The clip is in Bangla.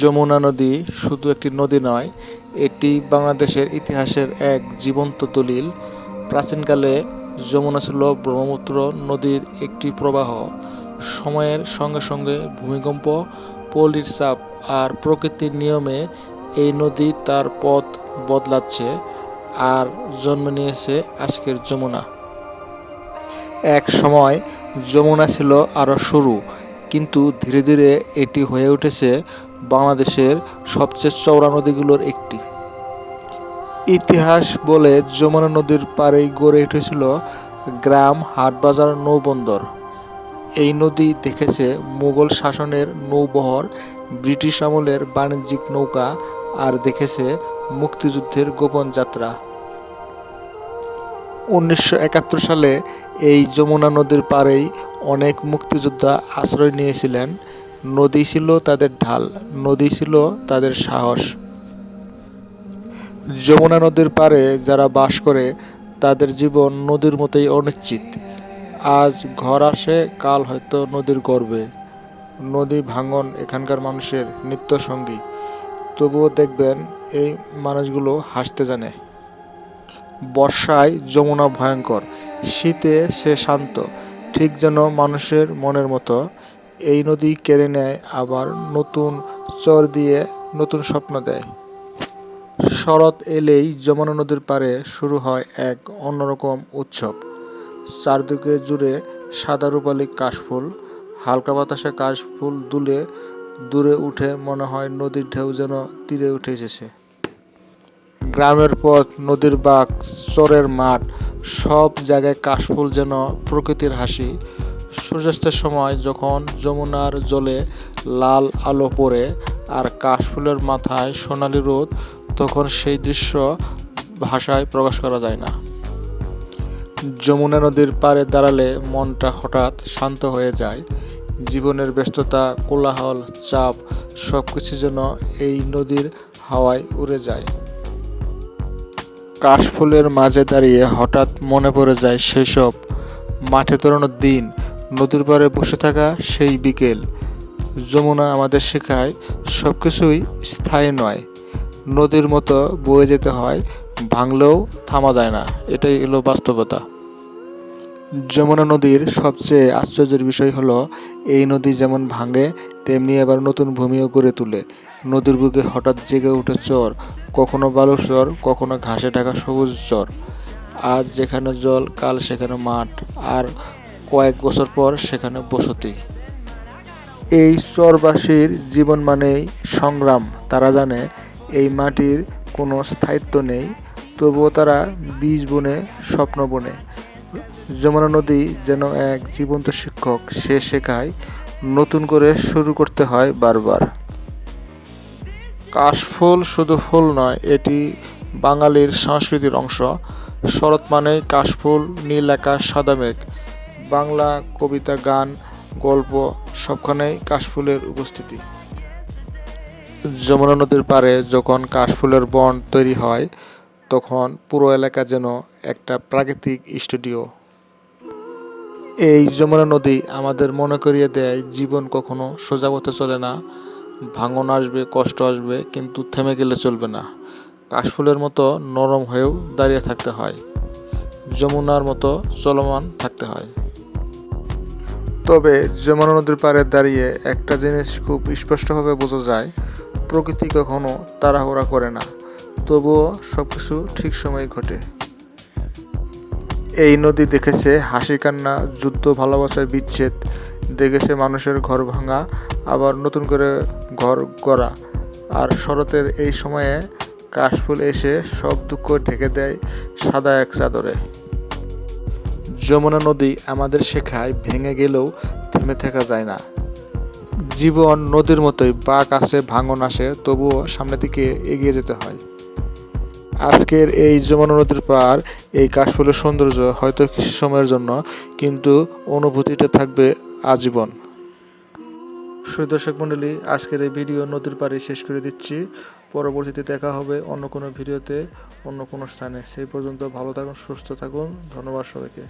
যমুনা নদী শুধু একটি নদী নয়, এটি বাংলাদেশের ইতিহাসের এক জীবন্ত দলিল। প্রাচীনকালে যমুনা ছিল ব্রহ্মপুত্র নদীর একটি প্রবাহ। সময়ের সঙ্গে সঙ্গে ভূমিকম্প, পলির চাপ আর প্রকৃতির নিয়মে এই নদী তার পথ বদলাচ্ছে আর জন্ম নিয়েছে আজকের যমুনা। এক সময় যমুনা ছিল আরও সরু, কিন্তু ধীরে ধীরে এটি হয়ে উঠেছে বাংলাদেশের সবচেয়ে চওড়া নদীগুলোর একটি। ইতিহাস বলে যমুনা নদীর পাড়েই গড়ে উঠেছিল গ্রাম হাটবাজার নৌবন্দর। এই নদী দেখেছে মুঘল শাসনের নৌবহর, ব্রিটিশ আমলের বাণিজ্যিক নৌকা আর দেখেছে মুক্তিযুদ্ধের গোপন যাত্রা। উনিশশো একাত্তর সালে এই যমুনা নদীর পাড়েই অনেক মুক্তিযোদ্ধা আশ্রয় নিয়েছিলেন। নদী ছিল তাদের ঢাল, নদী ছিল তাদের সাহস। যমুনা নদীর পারে যারা বাস করে, তাদের জীবন নদীর মতোই অনিশ্চিত। আজ ঘর আসে, কাল হয়তো নদীর গর্বে। নদী ভাঙন এখানকার মানুষের নিত্য সঙ্গী। তবুও দেখবেন এই মানুষগুলো হাসতে জানে। বর্ষায় যমুনা ভয়ঙ্কর, শীতে সে শান্ত, ঠিক যেন মানুষের মনের মতো। এই নদী কেড়ে নেয়, আবার নতুন চর দিয়ে নতুন স্বপ্ন দেয়। শরৎ এলেই যমুনা নদীর পাড়ে শুরু হয় এক অন্যরকম উৎসব। চারদিকে জুড়ে সাদা রূপালি কাশফুল, হালকা বাতাসে কাশফুল দুলে দূরে উঠে মনে হয় নদীর ঢেউ যেন তীরে উঠে এসেছে। গ্রামের পথ, নদীর বাঁক, চরের মাঠ, সব জায়গায় কাশফুল যেন প্রকৃতির হাসি সূর্যাস্তের সময় যখন যমুনার জলে লাল আলো পড়ে আর কাশফুলের মাথায় সোনালি রোদ, তখন সেই দৃশ্য ভাষায় প্রকাশ করা যায় না। যমুনা নদীর পাড়ে দাঁড়ালে মনটা হঠাৎ শান্ত হয়ে যায়। জীবনের ব্যস্ততা, কোলাহল, চাপ সব কিছু যেন এই নদীর হাওয়ায় উড়ে যায়। কাশফুলের মাঝে দাঁড়িয়ে হঠাৎ মনে পড়ে যায় সেসব। মাঠে তরানোর দিন নদীর পাড়ে বসে থাকা সেই বিকেল। যমুনা আমাদের শেখায় সব কিছুই স্থায়ী নয়। নদীর মতো বয়ে যেতে হয়, ভাঙলেও থামা যায় না। এটাই হলো বাস্তবতা। যমুনা নদীর সবচেয়ে আশ্চর্যের বিষয় হলো, এই নদী যেমন ভাঙে, তেমনি আবার নতুন ভূমিও গড়ে তোলে। নদীর বুকে হঠাৎ জেগে ওঠে চর, কখনো বালুর চর, কখনো ঘাসে ঢাকা সবুজ চর। আজ যেখানে জল, কাল সেখানে মাঠ, আর কয়েক বছর পর সেখানে বসতি। এই চরবাসীর জীবন মানেই সংগ্রাম। তারা জানে এই মাটির কোনো স্থায়িত্ব নেই, তবুও তারা বীজ বনে, স্বপ্ন বনে। যমুনা নদী যেন এক জীবন্ত শিক্ষক, সে শেখায় নতুন করে শুরু করতে হয় বারবার। কাশফুল শুধু ফুল নয়, এটি বাঙালির সংস্কৃতির অংশ। শরৎ মানেই কাশফুল, নীল আকাশ, সাদা মেঘ। বাংলা, কবিতা, গান, গল্প সবখানেই কাশফুলের উপস্থিতি। যমুনা নদীর পাড়ে যখন কাশফুলের বন তৈরি হয়, তখন পুরো এলাকা যেন একটা প্রাকৃতিক স্টুডিও। এই যমুনা নদী আমাদের মনে করিয়ে দেয়, জীবন কখনো সোজা পথে চলে না। ভাঙন আসবে, কষ্ট আসবে, কিন্তু থেমে গেলে চলবে না। কাশফুলের মতো নরম হয়েও দাঁড়িয়ে থাকতে হয়। যমুনার মতো চলমান থাকতে হয়। তবে যমুনা নদীর পাড়ে দাঁড়িয়ে একটা জিনিস খুব স্পষ্টভাবে বোঝা যায়, প্রকৃতি কখনো তাড়াহুড়া করে না, তবুও সব কিছু ঠিক সময়ে ঘটে। এই নদী দেখেছে হাসি কান্না, যুদ্ধ, ভালোবাসার বিচ্ছেদ, দেখেছে মানুষের ঘর ভাঙা, আবার নতুন করে ঘর গড়া। আর শরতের এই সময়ে কাশফুল এসে সব দুঃখ ঢেকে দেয় সাদা এক চাদরে। যমুনা নদী আমাদের শেখায় ভেঙে গেলেও থেমে থাকা যায় না। জীবন নদীর মতোই বাঘ আসে ভাঙন আসে, তবুও সামনের দিকে এগিয়ে যেতে হয়। আজকের এই যমুনা নদীর পার, এই কাশফুলের সৌন্দর্য হয়তো কিছু সময়ের জন্য, কিন্তু অনুভূতিটা থাকবে আজীবন। সুদর্শক দর্শক মণ্ডলী, আজকের এই ভিডিও নদীর পাড়ে শেষ করে দিচ্ছি। পরবর্তীতে দেখা হবে অন্য কোনো ভিডিওতে, অন্য কোনো স্থানে। সেই পর্যন্ত ভালো থাকুন, সুস্থ থাকুন। ধন্যবাদ সবাইকে।